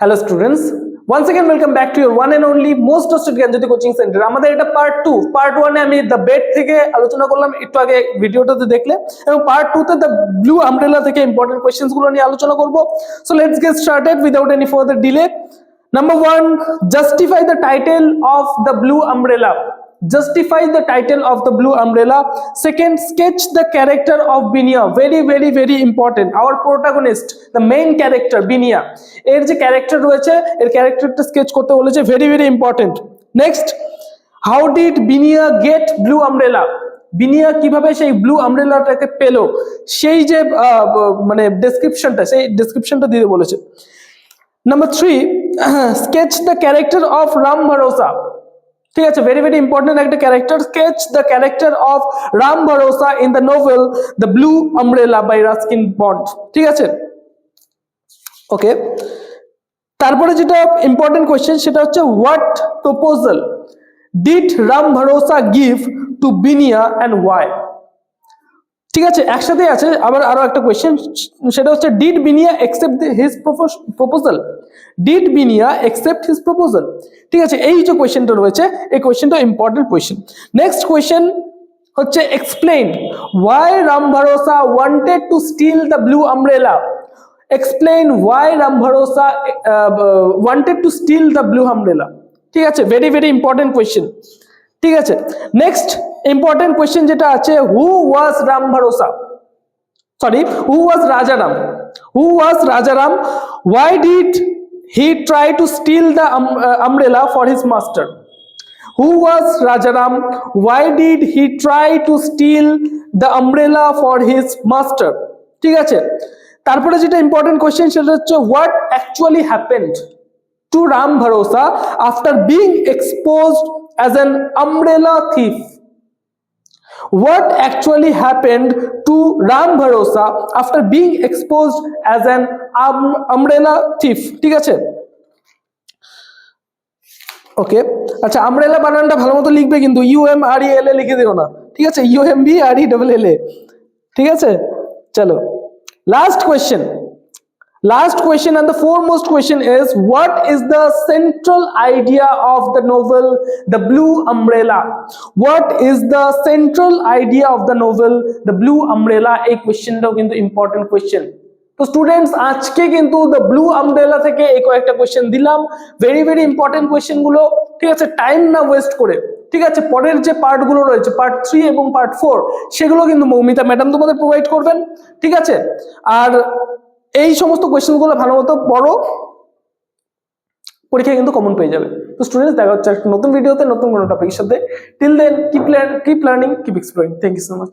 Hello students once again welcome back to your one and only most trusted Gyanjyoti coaching centre আমাদের এটা part two part ওয়ানে আমি the bed থেকে আলোচনা করলাম, একটু আগে ভিডিওটাতে দেখলে। এবং পার্ট টু তে দ্য ব্লু আমব্রেলা থেকে ইম্পর্টেন্ট কোয়েশ্চেন্সগুলো নিয়ে আলোচনা করব। So let's get started without any further delay number one justify the title of the blue umbrella justify the title of the blue umbrella. Second, sketch the character of binia. Very very very important. Our protagonist, the main character, binia. এর যে character রয়েছে, এর ক্যারেক্টারটা sketch করতে বলেছে very very important next how did Binya get blue umbrella Binya কীভাবে সেই blue আমব্রেলাটাকে পেল? সেই যে মানে ডেসক্রিপশনটা সেই ডেসক্রিপশনটা দিতে বলেছে। Number three sketch the character of Ram Bharosa ঠিক আছে ভেরি ভেরি ইম্পর্টেন্ট একটা character sketch the character of Ram Bharosa in the novel the blue umbrella by Ruskin Bond ঠিক আছে? ওকে তারপরে যেটা ইম্পর্টেন্ট কোয়েশ্চেন সেটা হচ্ছে what proposal did Ram Bharosa give to Binya and why ঠিক আছে একসাথে আছে। আবার আরও একটা কোয়েশ্চেন সেটা হচ্ছে did Binya accept his proposal did Binya accept his proposal ঠিক আছে, এই যে কোয়েশ্চেনটা রয়েছে, এই কোয়েশ্চেনটা ইম্পর্টেন্ট কোয়েশ্চেন নেক্সট কোয়েশ্চেন হচ্ছে explain why Ram Bharosa wanted to steal the blue umbrella explain why Ram Bharosa wanted to steal the blue umbrella ঠিক আছে ভেরি ভেরি ইম্পর্টেন্ট কোয়েশ্চেন ঠিক আছে নেক্সট ইম্পর্টেন্ট কোয়েশ্চেন যেটা আছে who was Ram ভরোসা was rajaram who was rajaram why did he try to steal the um, uh, umbrella for his master who was rajaram why did he try to steal the umbrella for his master ঠিক আছে তারপরে যেটা important question সেটা হচ্ছে what actually happened to Ram Bharosa after being exposed as an umbrella thief. What actually happened to Ram Bharosa after being exposed as an um, umbrella thief? ঠিক আছে ওকে আচ্ছা umbrella বানানটা ভালো মতো লিখবে কিন্তু ইউ এম আর ই এল এ লিখে দিও না ঠিক আছে U M B R E double L A ঠিক আছে চলো last question Last question and the foremost question is, what is the central idea of the novel, The Blue Umbrella? What is the central idea of the novel, The Blue Umbrella? এই কোয়েশ্চেনটাও কিন্তু important question তো students আজকে কিন্তু the blue umbrella থেকে এই কয়েকটা question দিলাম। Very very important কোয়েশ্চেনগুলো। ঠিক আছে টাইম না ওয়েস্ট করে। ঠিক আছে, পরের যে পার্টগুলো রয়েছে পার্ট থ্রি এবং পার্ট ফোর সেগুলো কিন্তু মৌমিতা ম্যাডাম তোমাদের প্রোভাইড করবেন। ঠিক আছে? আর এই সমস্ত কোয়েশ্চেনগুলো ভালো মতো পড়ো। পরীক্ষায় কিন্তু কমন পেয়ে যাবে। তো স্টুডেন্টস দেখা হচ্ছে নতুন ভিডিওতে নতুন কোনো টপিকের সাথে। Till then keep keep learning keep exploring thank you so much